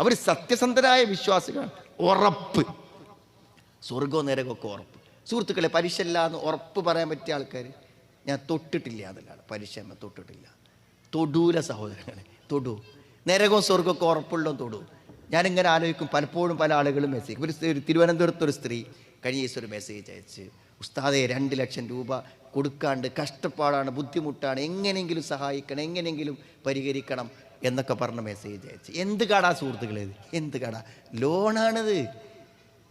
അവർ സത്യസന്ധരായ വിശ്വാസികളാണ്. ഉറപ്പ്. സ്വർഗവും നരകമൊക്കെ ഉറപ്പ്. സുഹൃത്തുക്കളെ പരീക്ഷയില്ല എന്ന് ഉറപ്പ് പറയാൻ പറ്റിയ ആൾക്കാർ ഞാൻ തൊട്ടിട്ടില്ല അതിലാണ് പരീക്ഷ തൊട്ടിട്ടില്ല. തൊടൂല സഹോദരങ്ങളെ തൊടു. നരകവും സ്വർഗമൊക്കെ ഉറപ്പുള്ളതും തൊടു. ഞാനിങ്ങനെ ആലോചിക്കും പലപ്പോഴും പല ആളുകളും മെസ്സേജ് ഒരു തിരുവനന്തപുരത്ത് ഒരു സ്ത്രീ കഴിഞ്ഞ ദിവസം ഒരു മെസ്സേജ് അയച്ച് ഉസ്താദെ രണ്ട് ലക്ഷം രൂപ കൊടുക്കാണ്ട് കഷ്ടപ്പാടാണ് ബുദ്ധിമുട്ടാണ് എങ്ങനെയെങ്കിലും സഹായിക്കണം എങ്ങനെയെങ്കിലും പരിഹരിക്കണം എന്നൊക്കെ പറഞ്ഞ മെസ്സേജ് അയച്ച്. എന്ത് കടാ സുഹൃത്തുക്കളെ എന്ത് കടാ? ലോണാണിത്.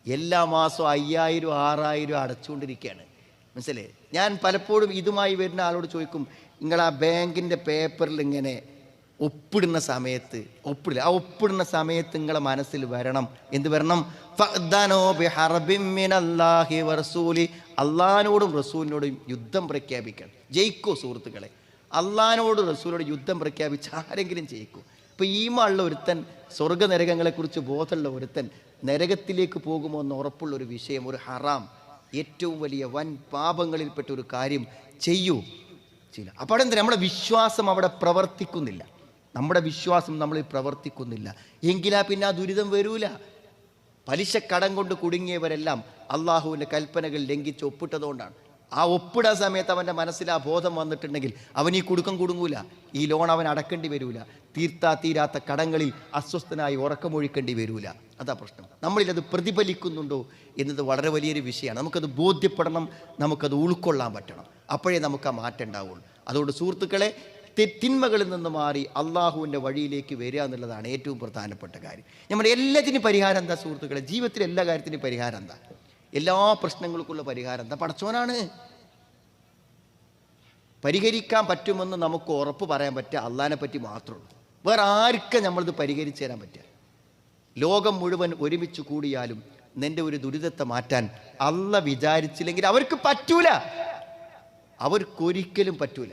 എല്ലാ മാസവും അയ്യായിരം ആറായിരം അടച്ചുകൊണ്ടിരിക്കുകയാണ്. മനസ്സിലേ ഞാൻ പലപ്പോഴും ഇതുമായി വരുന്ന ആളോട് ചോദിക്കും നിങ്ങൾ ആ ബാങ്കിന്റെ പേപ്പറിൽ ഇങ്ങനെ ഒപ്പിടുന്ന സമയത്ത് ഒപ്പിടില്ല ആ ഒപ്പിടുന്ന സമയത്ത് നിങ്ങളെ മനസ്സിൽ വരണം. എന്ത് വരണം? അള്ളഹാനോടും റസൂലിനോടും യുദ്ധം പ്രഖ്യാപിക്കണം. ജയിക്കോ സുഹൃത്തുക്കളെ? അള്ളഹാനോട് റസൂലോട് യുദ്ധം പ്രഖ്യാപിച്ച് ആരെങ്കിലും ജയിക്കും. ഇപ്പോൾ ഈമുള്ള ഒരുത്തൻ സ്വർഗനരകങ്ങളെക്കുറിച്ച് ബോധമുള്ള ഒരുത്തൻ നരകത്തിലേക്ക് പോകുമോ എന്ന് ഉറപ്പുള്ള ഒരു വിഷയം ഒരു ഹറാം ഏറ്റവും വലിയ വൻ പാപങ്ങളിൽപ്പെട്ട ഒരു കാര്യം ചെയ്യൂ. ചെയ്യില്ല അപ്പോൾ എന്താ? നമ്മുടെ വിശ്വാസം അവിടെ പ്രവർത്തിക്കുന്നില്ല. നമ്മുടെ വിശ്വാസം നമ്മളിൽ പ്രവർത്തിക്കുന്നില്ല. എങ്കിലാ പിന്നെ ആ ദുരിതം വരൂല. പലിശ കടം കൊണ്ട് കുടുങ്ങിയവരെല്ലാം അള്ളാഹുവിന്റെ കൽപ്പനകൾ ലംഘിച്ച് ഒപ്പിട്ടതുകൊണ്ടാണ്. ആ ഒപ്പിടാ സമയത്ത് അവന്റെ മനസ്സിൽ ആ ബോധം വന്നിട്ടുണ്ടെങ്കിൽ അവൻ ഈ കുടുക്കം കുടുങ്ങൂല. ഈ ലോൺ അവൻ അടക്കേണ്ടി വരൂല. തീർത്താ തീരാത്ത കടങ്ങളിൽ അസ്വസ്ഥനായി ഉറക്കമൊഴിക്കേണ്ടി വരൂല. അതാ പ്രശ്നം. നമ്മളിൽ അത് പ്രതിഫലിക്കുന്നുണ്ടോ എന്നത് വളരെ വലിയൊരു വിഷയമാണ്. നമുക്കത് ബോധ്യപ്പെടണം നമുക്കത് ഉൾക്കൊള്ളാൻ പറ്റണം. അപ്പോഴേ നമുക്ക് ആ മാറ്റം ഉണ്ടാവുള്ളൂ. അതുകൊണ്ട് സുഹൃത്തുക്കളെ തിന്മകളിൽ നിന്ന് മാറി അള്ളാഹുവിന്റെ വഴിയിലേക്ക് വരിക എന്നുള്ളതാണ് ഏറ്റവും പ്രധാനപ്പെട്ട കാര്യം. നമ്മുടെ എല്ലാത്തിനും പരിഹാരം എന്താ സുഹൃത്തുക്കളെ? ജീവിതത്തിലെ എല്ലാ കാര്യത്തിനും പരിഹാരം എന്താ? എല്ലാ പ്രശ്നങ്ങൾക്കുള്ള പരിഹാരം. എന്താ പടച്ചോനാണ്? പരിഹരിക്കാൻ പറ്റുമെന്ന് നമുക്ക് ഉറപ്പ് പറയാൻ പറ്റുക അള്ളഹാനെ പറ്റി മാത്രമേ ഉള്ളൂ. വേറെ ആർക്കും നമ്മളിത് പരിഹരിച്ചു തരാൻ പറ്റുക? ലോകം മുഴുവൻ ഒരുമിച്ച് കൂടിയാലും നിന്റെ ഒരു ദുരിതത്തെ മാറ്റാൻ അല്ല വിചാരിച്ചില്ലെങ്കിൽ അവർക്ക് പറ്റൂല. അവർക്കൊരിക്കലും പറ്റൂല.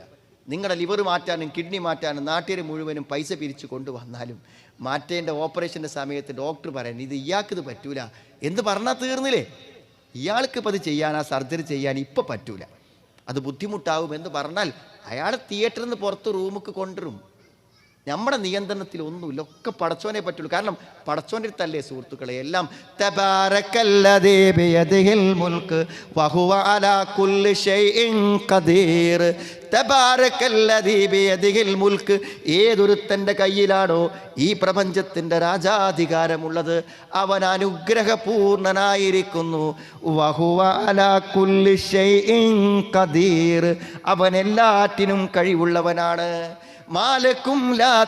നിങ്ങളുടെ ലിവർ മാറ്റാനും കിഡ്നി മാറ്റാനും നാട്ടിൽ മുഴുവനും പൈസ പിരിച്ച് കൊണ്ടുവന്നാലും മാറ്റേണ്ട ഓപ്പറേഷന്റെ സമയത്ത് ഡോക്ടർ പറയാൻ ഇത് ഇയാൾക്കിത് പറ്റൂല. എന്ന് പറഞ്ഞാൽ തീർന്നില്ലേ? ഇയാൾക്ക് ഇപ്പം അത് ചെയ്യാൻ ആ സർജറി ചെയ്യാൻ ഇപ്പം പറ്റൂല. അത് ബുദ്ധിമുട്ടാവും എന്ന് പറഞ്ഞാൽ അയാൾ തിയേറ്ററിൽ നിന്ന് പുറത്ത് റൂമുക്ക് കൊണ്ടുവരും. നമ്മുടെ നിയന്ത്രണത്തിൽ ഒന്നുമില്ല ഒക്കെ പടച്ചോനെ പറ്റുള്ളൂ. കാരണം പടച്ചോന്റെ തല്ലേ സുഹൃത്തുക്കളെ? എല്ലാം തബാരക്കല്ലദീ ബിയദിഹിൽ മുൽക്ക് ഏതൊരുത്തന്റെ കയ്യിലാണോ ഈ പ്രപഞ്ചത്തിന്റെ രാജാധികാരമുള്ളത് അവൻ അനുഗ്രഹപൂർണനായിരിക്കുന്നു. അവൻ എല്ലാറ്റിനും കഴിവുള്ളവനാണ്. മാലക്കും ലാ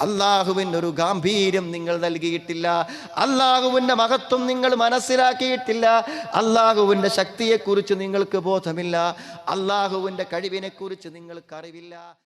അള്ളാഹുവിന് ഒരു ഗാംഭീര്യം നിങ്ങൾ നൽകിയിട്ടില്ല. അള്ളാഹുവിന്റെ മഹത്വം നിങ്ങൾ മനസ്സിലാക്കിയിട്ടില്ല. അള്ളാഹുവിന്റെ ശക്തിയെക്കുറിച്ച് നിങ്ങൾക്ക് ബോധമില്ല. അള്ളാഹുവിന്റെ കഴിവിനെക്കുറിച്ച് നിങ്ങൾക്ക് അറിവില്ല